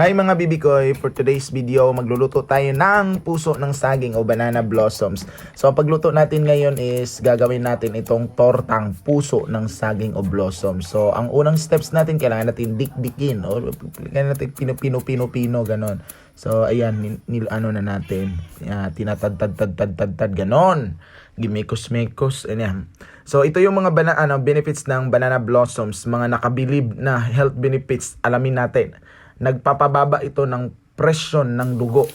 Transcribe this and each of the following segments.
Hi mga bibikoy, for today's video magluluto tayo ng puso ng saging o banana blossoms. So ang pagluto natin ngayon is gagawin natin itong tortang puso ng saging o blossoms. So ang unang steps natin kailangan natin dikdikin o kailangan natin pino-pino-pino-pino ganon. So ayan, nil- ano na natin, uh, tinatad-tad-tad-tad-tad ganon. Gimikos-mikos, ayan. So ito yung mga bana, ano, benefits ng banana blossoms, mga nakabilib na health benefits, alamin natin nagpapababa ito ng presyon ng dugo.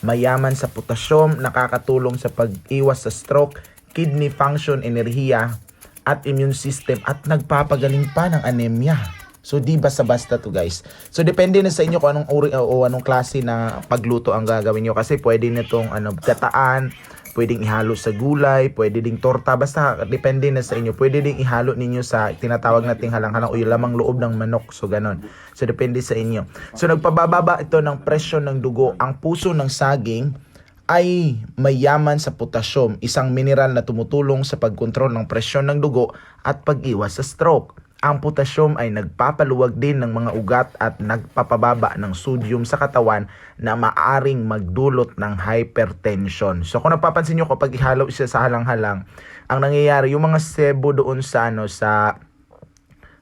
Mayaman sa potassium, nakakatulong sa pag-iwas sa stroke, kidney function, enerhiya, at immune system, at nagpapagaling pa ng anemia. So, di basta-basta to guys. So, depende na sa inyo kung anong uri o anong klase na pagluto ang gagawin nyo. Kasi pwede nitong ano, gataan, pwedeng ihalo sa gulay, pwede ding torta, basta depende na sa inyo. Pwede ding ihalo ninyo sa tinatawag nating halang-halang o yung lamang loob ng manok. So, ganon. So, depende sa inyo. So, nagpabababa ito ng presyon ng dugo. Ang puso ng saging ay mayaman sa potassium, isang mineral na tumutulong sa pagkontrol ng presyon ng dugo at pag-iwas sa stroke. Ang potassium ay nagpapaluwag din ng mga ugat at nagpapababa ng sodium sa katawan na maaring magdulot ng hypertension. So kung napapansin nyo kapag ihalo siya sa halang-halang, ang nangyayari yung mga sebo doon sa ano sa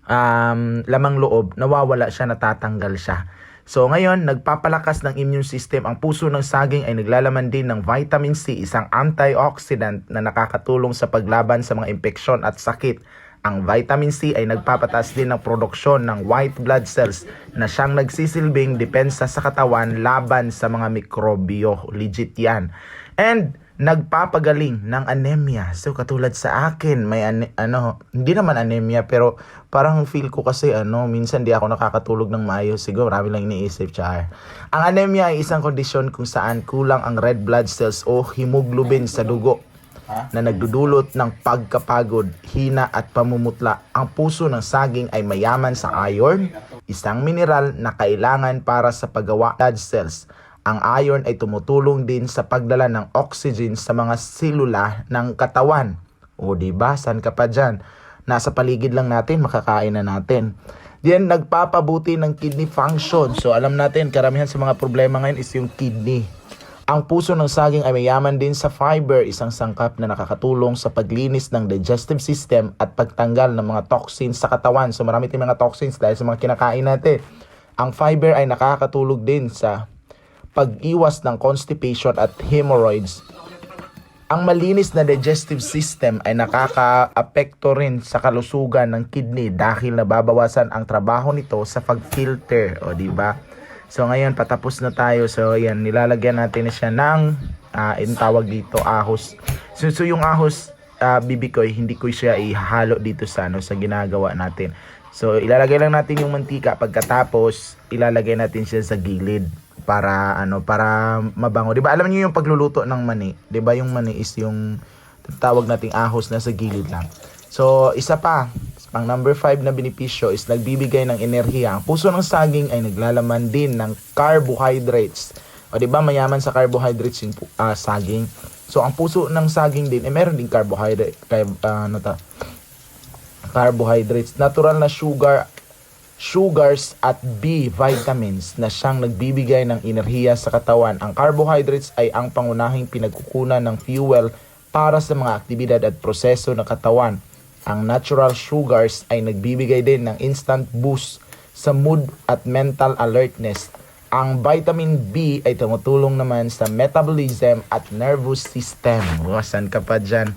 um, lamang loob, nawawala siya, natatanggal siya. So ngayon, nagpapalakas ng immune system. Ang puso ng saging ay naglalaman din ng vitamin C, isang antioxidant na nakakatulong sa paglaban sa mga impeksyon at sakit. Ang vitamin C ay nagpapataas din ng produksyon ng white blood cells na siyang nagsisilbing depensa sa katawan laban sa mga mikrobyo. Legit yan. And nagpapagaling ng anemia. So katulad sa akin, may ane- ano, hindi naman anemia pero parang feel ko kasi ano, minsan di ako nakakatulog ng maayos. Siguro marami lang iniisip, char. Ang anemia ay isang kondisyon kung saan kulang ang red blood cells o hemoglobin sa dugo na nagdudulot ng pagkapagod, hina at pamumutla. Ang puso ng saging ay mayaman sa iron, isang mineral na kailangan para sa paggawa blood cells. Ang iron ay tumutulong din sa pagdala ng oxygen sa mga selula ng katawan. O di ba? San ka pa dyan? Nasa paligid lang natin, makakain na natin. Yan, nagpapabuti ng kidney function. So, alam natin, karamihan sa mga problema ngayon is yung kidney. Ang puso ng saging ay mayaman din sa fiber, isang sangkap na nakakatulong sa paglinis ng digestive system at pagtanggal ng mga toxins sa katawan. So marami mga toxins dahil sa mga kinakain natin. Ang fiber ay nakakatulog din sa pag-iwas ng constipation at hemorrhoids. Ang malinis na digestive system ay nakaka-apekto rin sa kalusugan ng kidney dahil nababawasan ang trabaho nito sa pag-filter, o di ba? So ngayon patapos na tayo. So ayan, nilalagyan natin na siya ng uh, yung tawag dito ahos. So, so yung ahos uh, bibi ko hindi ko siya ihalo dito sa ano sa ginagawa natin. So ilalagay lang natin yung mantika pagkatapos ilalagay natin siya sa gilid para ano para mabango. 'Di ba? Alam niyo yung pagluluto ng mani, 'di ba? Yung mani is yung tawag nating ahos na sa gilid lang. So isa pa, ang number 5 na benepisyo is nagbibigay ng enerhiya. Ang puso ng saging ay naglalaman din ng carbohydrates. O di ba mayaman sa carbohydrates yung uh, saging. So ang puso ng saging din, eh meron din carbohydrate, uh, ano ta? Carbohydrates, natural na sugar sugars at B vitamins na siyang nagbibigay ng enerhiya sa katawan. Ang carbohydrates ay ang pangunahing pinagkukunan ng fuel para sa mga aktibidad at proseso ng katawan. Ang natural sugars ay nagbibigay din ng instant boost sa mood at mental alertness. Ang vitamin B ay tumutulong naman sa metabolism at nervous system. Wasan ka pa dyan.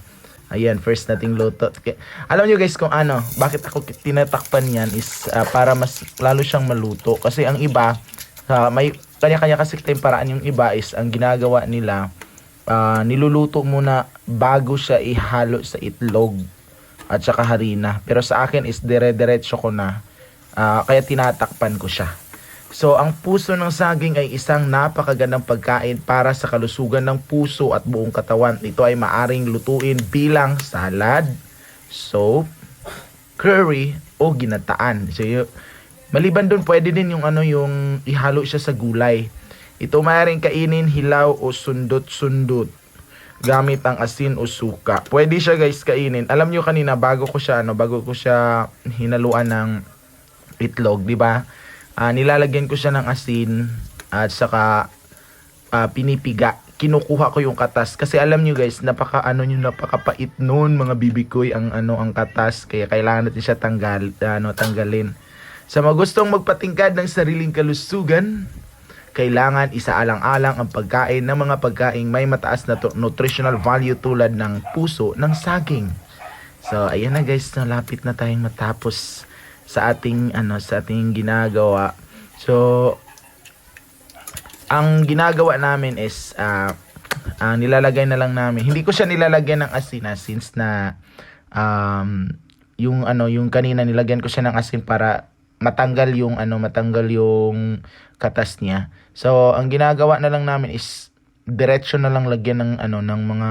Ayan, first nating luto. Okay. Alam nyo guys kung ano, bakit ako tinatakpan yan is uh, para mas lalo siyang maluto. Kasi ang iba, uh, may kanya-kanya kasi tayong paraan yung iba is ang ginagawa nila, uh, niluluto muna bago siya ihalo sa itlog at saka harina. Pero sa akin is dire-diretso ko na. Uh, kaya tinatakpan ko siya. So, ang puso ng saging ay isang napakagandang pagkain para sa kalusugan ng puso at buong katawan. Ito ay maaring lutuin bilang salad, soup, curry, o ginataan. So, y- maliban doon, pwede din yung ano yung ihalo siya sa gulay. Ito maaaring kainin hilaw o sundot-sundot gamit ang asin o suka. Pwede siya guys kainin. Alam nyo kanina bago ko siya ano, bago ko siya hinaluan ng itlog, 'di ba? ah, nilalagyan ko siya ng asin at saka ah, pinipiga. Kinukuha ko yung katas kasi alam nyo guys, napaka ano nyo napakapait noon mga bibikoy ang ano ang katas kaya kailangan natin siya tanggal ano tanggalin. Sa mga gustong magpatingkad ng sariling kalusugan, kailangan isaalang-alang ang pagkain ng mga pagkain may mataas na nutritional value tulad ng puso ng saging. So, ayan na guys, nalapit na tayong matapos sa ating ano sa ating ginagawa. So, ang ginagawa namin is ah, ang nilalagay na lang namin. Hindi ko siya nilalagyan ng asin ah, since na um, yung ano yung kanina nilagyan ko siya ng asin para matanggal yung ano matanggal yung katas niya. So, ang ginagawa na lang namin is diretso na lang lagyan ng ano ng mga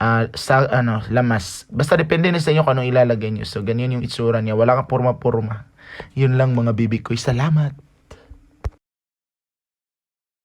ah, sa ano lamas. Basta depende na sa inyo kung anong ilalagay niyo. So, ganyan yung itsura niya. Wala kang purma-purma. Yun lang mga bibi ko. Salamat.